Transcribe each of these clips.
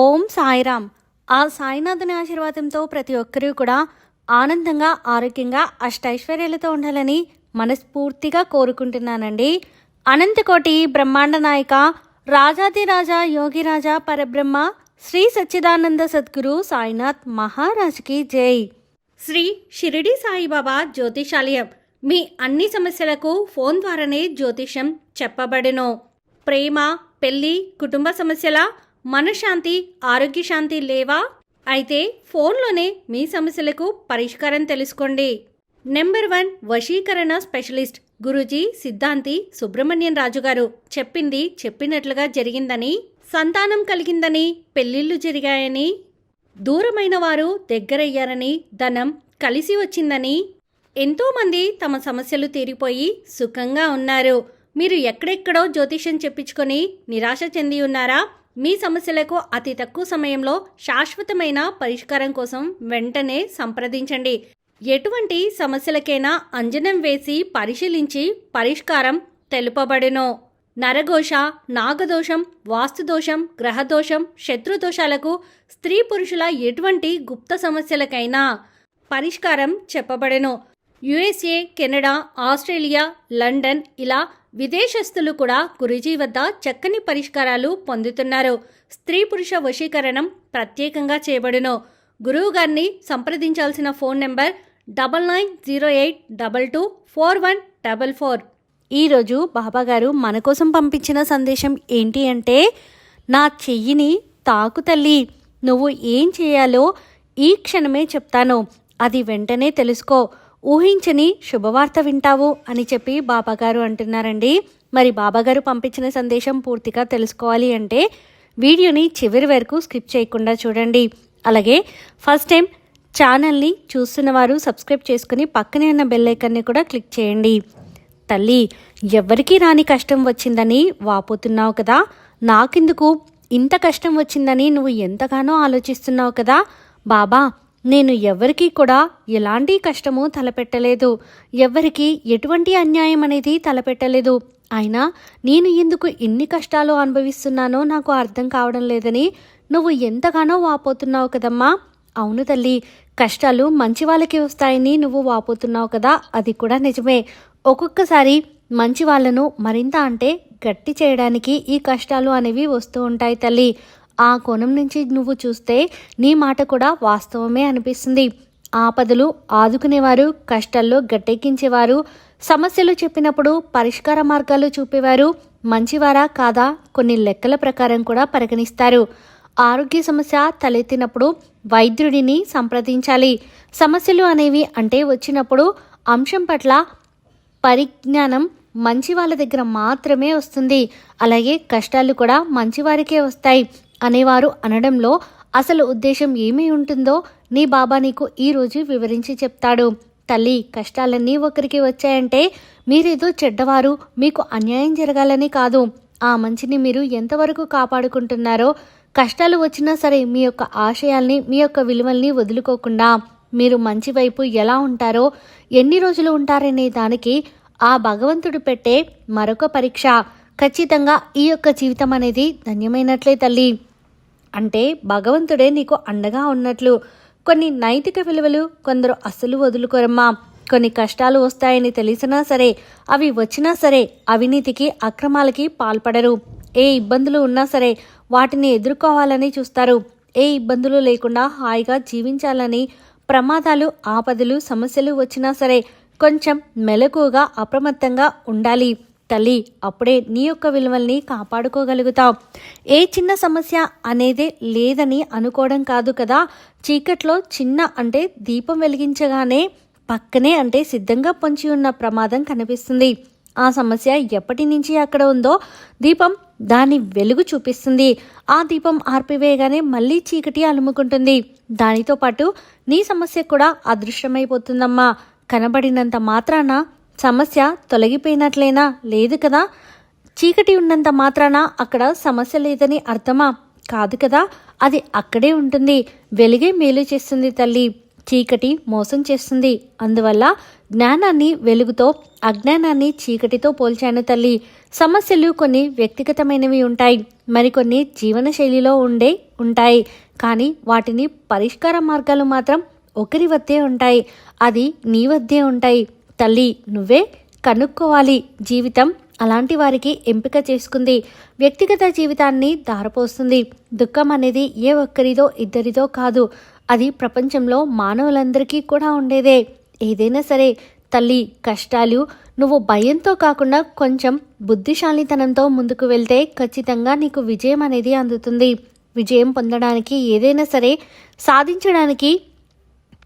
ఓం సాయిరామ్. ఆ సాయినాథుని ఆశీర్వాదంతో ప్రతి ఒక్కరూ కూడా ఆనందంగా ఆరోగ్యంగా అష్టైశ్వర్యాలతో ఉండాలని మనస్ఫూర్తిగా కోరుకుంటున్నానండి. అనంతకోటి బ్రహ్మాండ నాయక రాజాదిరాజా యోగిరాజా పరబ్రహ్మ శ్రీ సచ్చిదానంద సద్గురు సాయినాథ్ మహారాజ్కి జై. శ్రీ షిరిడి సాయిబాబా జ్యోతిషాలయం. మీ అన్ని సమస్యలకు ఫోన్ ద్వారానే జ్యోతిషం చెప్పబడెను. ప్రేమ పెళ్ళి కుటుంబ సమస్యల మనశ్శాంతి ఆరోగ్య శాంతి లేవా? అయితే ఫోన్లోనే మీ సమస్యలకు పరిష్కారం తెలుసుకోండి. నెంబర్ వన్ వశీకరణ స్పెషలిస్ట్ గురూజీ సిద్ధాంతి సుబ్రహ్మణ్యం రాజు గారు చెప్పింది చెప్పినట్లుగా జరిగిందని సంతానం కలిగిందని పెళ్ళిళ్ళు జరిగాయని దూరమైన వారు దగ్గరయ్యారని ధనం కలిసి వచ్చిందని. ఎంతోమంది తమ సమస్యలు తీరిపోయి సుఖంగా ఉన్నారు. మీరు ఎక్కడెక్కడో జ్యోతిష్యం చెప్పించుకొని నిరాశ చెంది ఉన్నారా? మీ సమస్యలకు అతి తక్కువ సమయంలో శాశ్వతమైన పరిష్కారం కోసం వెంటనే సంప్రదించండి. ఎటువంటి సమస్యలకైనా అంజనం వేసి పరిశీలించి పరిష్కారం తెలుపబడెను. నరఘోష నాగదోషం వాస్తుదోషం గ్రహదోషం శత్రుదోషాలకు స్త్రీ పురుషుల ఎటువంటి గుప్త సమస్యలకైనా పరిష్కారం చెప్పబడెను. యుఎస్ఏ కెనడా ఆస్ట్రేలియా లండన్ ఇలా విదేశస్తులు కూడా గురుజీ వద్ద చక్కని పరిష్కారాలు పొందుతున్నారు. స్త్రీ పురుష వశీకరణం ప్రత్యేకంగా చేయబడును. గురువు గారిని సంప్రదించాల్సిన phone number double nine zero eight double two four one double four. ఈరోజు బాబాగారు మన కోసం పంపించిన సందేశం ఏంటి అంటే నా చెయ్యిని తాకు తల్లి నువ్వు ఏం చేయాలో ఈ క్షణమే చెప్తాను. అది వెంటనే తెలుసుకో. ఊహించని శుభవార్త వింటావు అని చెప్పి బాబాగారు అంటున్నారండి. మరి బాబాగారు పంపించిన సందేశం పూర్తిగా తెలుసుకోవాలి అంటే వీడియోని చివరి వరకు స్కిప్ చేయకుండా చూడండి. అలాగే ఫస్ట్ టైం ఛానల్ని చూస్తున్న వారు సబ్స్క్రైబ్ చేసుకుని పక్కనే ఉన్న బెల్ ఐకన్ని కూడా క్లిక్ చేయండి. తల్లి ఎవరికీ రాని కష్టం వచ్చిందని వాపోతున్నావు కదా. నాకెందుకు ఇంత కష్టం వచ్చిందని నువ్వు ఎంతగానో ఆలోచిస్తున్నావు కదా. బాబా నేను ఎవరికీ కూడా ఎలాంటి కష్టము తలపెట్టలేదు. ఎవరికి ఎటువంటి అన్యాయం అనేది తలపెట్టలేదు. అయినా నేను ఎందుకు ఇన్ని కష్టాలు అనుభవిస్తున్నానో నాకు అర్థం కావడం లేదని నువ్వు ఎంతగానో వాపోతున్నావు కదమ్మా. అవును తల్లి కష్టాలు మంచి వాళ్ళకి వస్తాయని నువ్వు వాపోతున్నావు కదా అది కూడా నిజమే. ఒక్కొక్కసారి మంచి వాళ్ళను మరింత అంటే గట్టి చేయడానికి ఈ కష్టాలు అనేవి వస్తూ ఉంటాయి తల్లి. ఆ కోణం నుంచి నువ్వు చూస్తే నీ మాట కూడా వాస్తవమే అనిపిస్తుంది. ఆపదలు ఆదుకునేవారు కష్టాల్లో గట్టెక్కించేవారు సమస్యలు చెప్పినప్పుడు పరిష్కార మార్గాలు చూపేవారు మంచివారా కాదా కొన్ని లెక్కల ప్రకారం కూడా పరిగణిస్తారు. ఆరోగ్య సమస్య తలెత్తినప్పుడు వైద్యుడిని సంప్రదించాలి. సమస్యలు అనేవి అంటే వచ్చినప్పుడు అంశం పట్ల పరిజ్ఞానం మంచి వాళ్ళ దగ్గర మాత్రమే వస్తుంది. అలాగే కష్టాలు కూడా మంచివారికే వస్తాయి. అనేవారు అనడంలో అసలు ఉద్దేశం ఏమీ ఉంటుందో నీ బాబా నీకు ఈరోజు వివరించి చెప్తాడు. తల్లి కష్టాలన్నీ ఒకరికి వచ్చాయంటే మీరేదో చెడ్డవారు మీకు అన్యాయం జరగాలని కాదు. ఆ మంచిని మీరు ఎంతవరకు కాపాడుకుంటున్నారో కష్టాలు వచ్చినా సరే మీ యొక్క ఆశయాల్ని మీ యొక్క విలువల్ని వదులుకోకుండా మీరు మంచి వైపు ఎలా ఉంటారో ఎన్ని రోజులు ఉంటారనే దానికి ఆ భగవంతుడు పెట్టే మరొక పరీక్ష. ఖచ్చితంగా ఈ యొక్క జీవితం అనేది ధన్యమైనట్లే తల్లి. అంటే భగవంతుడే నీకు అండగా ఉన్నట్లు. కొన్ని నైతిక విలువలు కొందరు అస్సలు వదులుకోరమ్మా. కొన్ని కష్టాలు వస్తాయని తెలిసినా సరే అవి వచ్చినా సరే అవినీతికి అక్రమాలకి పాల్పడరు. ఏ ఇబ్బందులు ఉన్నా సరే వాటిని ఎదుర్కోవాలని చూస్తారు. ఏ ఇబ్బందులు లేకుండా హాయిగా జీవించాలని ప్రమాదాలు ఆపదలు సమస్యలు వచ్చినా సరే కొంచెం మెలకుగా అప్రమత్తంగా ఉండాలి. తల్లి అప్పుడే నీ యొక్క విలువల్ని కాపాడుకోగలుగుతావు. ఏ చిన్న సమస్య అనేదే లేదని అనుకోవడం కాదు కదా. చీకట్లో చిన్న అంటే దీపం వెలిగించగానే పక్కనే అంటే సిద్ధంగా పొంచి ఉన్న ప్రమాదం కనిపిస్తుంది. ఆ సమస్య ఎప్పటి నుంచి అక్కడ ఉందో దీపం దాని వెలుగు చూపిస్తుంది. ఆ దీపం ఆర్పివేయగానే మళ్ళీ చీకటి అలుముకుంటుంది. దానితో పాటు నీ సమస్య కూడా అదృశ్యమైపోతుందమ్మా. కనబడినంత మాత్రాన సమస్య తొలగిపోయినట్లేనా? లేదు కదా. చీకటి ఉన్నంత మాత్రాన అక్కడ సమస్య లేదని అర్థమా? కాదు కదా. అది అక్కడే ఉంటుంది. వెలుగే మేలు చేస్తుంది తల్లి. చీకటి మోసం చేస్తుంది. అందువల్ల జ్ఞానాన్ని వెలుగుతో అజ్ఞానాన్ని చీకటితో పోల్చాను తల్లి. సమస్యలు కొన్ని వ్యక్తిగతమైనవి ఉంటాయి. మరికొన్ని జీవన శైలిలో ఉండే ఉంటాయి. కానీ వాటిని పరిష్కార మార్గాలు మాత్రం ఒకరి వద్దే ఉంటాయి. అది నీ వద్దే ఉంటాయి. తల్లి నువ్వే కనుక్కోవాలి జీవితం. అలాంటి వారికి ఎంపిక చేసుకుంది. వ్యక్తిగత జీవితాన్ని దారపోస్తుంది. దుఃఖం అనేది ఏ ఒక్కరిదో ఇద్దరిదో కాదు. అది ప్రపంచంలో మానవులందరికీ కూడా ఉండేదే. ఏదైనా సరే తల్లి కష్టాలు నువ్వు భయంతో కాకుండా కొంచెం బుద్ధిశాలితనంతో ముందుకు వెళ్తే ఖచ్చితంగా నీకు విజయం అనేది అందుతుంది. విజయం పొందడానికి ఏదైనా సరే సాధించడానికి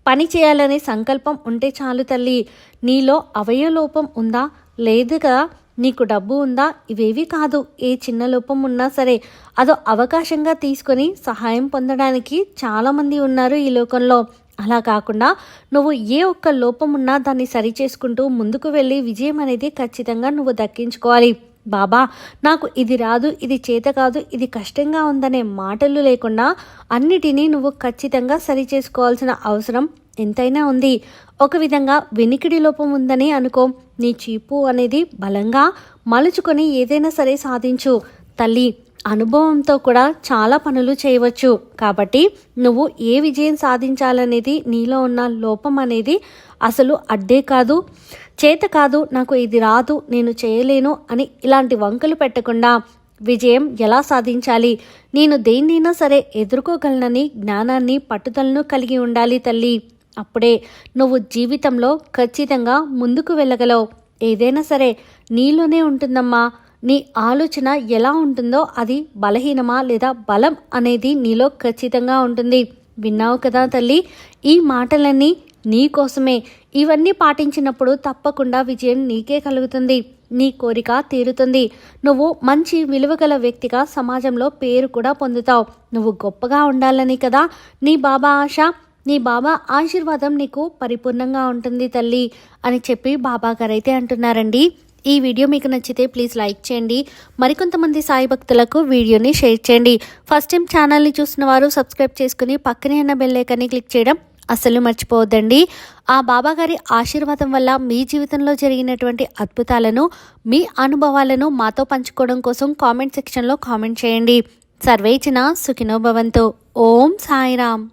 పని చేయాలనే సంకల్పం ఉంటే చాలు తల్లి. నీలో అవయలోపం ఉందా? లేదు కదా నీకు డబ్బు ఉందా? ఇవేవి కాదు. ఏ చిన్న లోపం ఉన్నా సరే అదో అవకాశంగా తీసుకొని సహాయం పొందడానికి చాలామంది ఉన్నారు ఈ లోకంలో. అలా కాకుండా నువ్వు ఏ ఒక్క లోపం ఉన్నా దాన్ని సరిచేసుకుంటూ ముందుకు వెళ్ళి విజయం అనేది ఖచ్చితంగా నువ్వు దక్కించుకోవాలి. బాబా నాకు ఇది రాదు ఇది చేత కాదు ఇది కష్టంగా ఉందనే మాటలు లేకుండా అన్నిటినీ నువ్వు ఖచ్చితంగా సరి చేసుకోవాల్సిన అవసరం ఎంతైనా ఉంది. ఒక విధంగా వెనికిడి లోపం ఉందని అనుకో. నీ చీపు అనేది బలంగా మలుచుకొని ఏదైనా సరే సాధించు. తల్లి అనుభవంతో కూడా చాలా పనులు చేయవచ్చు. కాబట్టి నువ్వు ఏ విజయం సాధించాలనేది నీలో ఉన్న లోపం అనేది అసలు అడ్డే కాదు. చేత కాదు నాకు ఇది రాదు నేను చేయలేను అని ఇలాంటి వంకలు పెట్టకుండా విజయం ఎలా సాధించాలి? నేను దేన్నైనా సరే ఎదుర్కోగలనని జ్ఞానాన్ని పట్టుదలను కలిగి ఉండాలి తల్లి. అప్పుడే నువ్వు జీవితంలో ఖచ్చితంగా ముందుకు వెళ్ళగలవు. ఏదైనా సరే నీలోనే ఉంటుందమ్మా. నీ ఆలోచన ఎలా ఉంటుందో అది బలహీనమా లేదా బలం అనేది నీలో ఖచ్చితంగా ఉంటుంది. విన్నావు కదా తల్లి? ఈ మాటలన్నీ నీ కోసమే. ఇవన్నీ పాటించినప్పుడు తప్పకుండా విజయం నీకే కలుగుతుంది. నీ కోరిక తీరుతుంది. నువ్వు మంచి విలువగల వ్యక్తిగా సమాజంలో పేరు కూడా పొందుతావు. నువ్వు గొప్పగా ఉండాలని కదా నీ బాబా ఆశ? నీ బాబా ఆశీర్వాదం నీకు పరిపూర్ణంగా ఉంటుంది తల్లి అని చెప్పి బాబా గారైతే అంటున్నారండి. ఈ వీడియో మీకు నచ్చితే ప్లీజ్ లైక్ చేయండి. మరికొంతమంది సాయి భక్తులకు వీడియోని షేర్ చేయండి. ఫస్ట్ టైం ఛానల్ని చూసిన వారు సబ్స్క్రైబ్ చేసుకుని పక్కనే ఉన్న బెల్లైకాన్ని క్లిక్ చేయడం అస్సలు మర్చిపోవద్దండి. ఆ బాబాగారి ఆశీర్వాదం వల్ల మీ జీవితంలో జరిగినటువంటి అద్భుతాలను మీ అనుభవాలను మాతో పంచుకోవడం కోసం కామెంట్ సెక్షన్లో కామెంట్ చేయండి. సర్వేచిన సుఖినోభవంతో ఓం సాయిరామ్.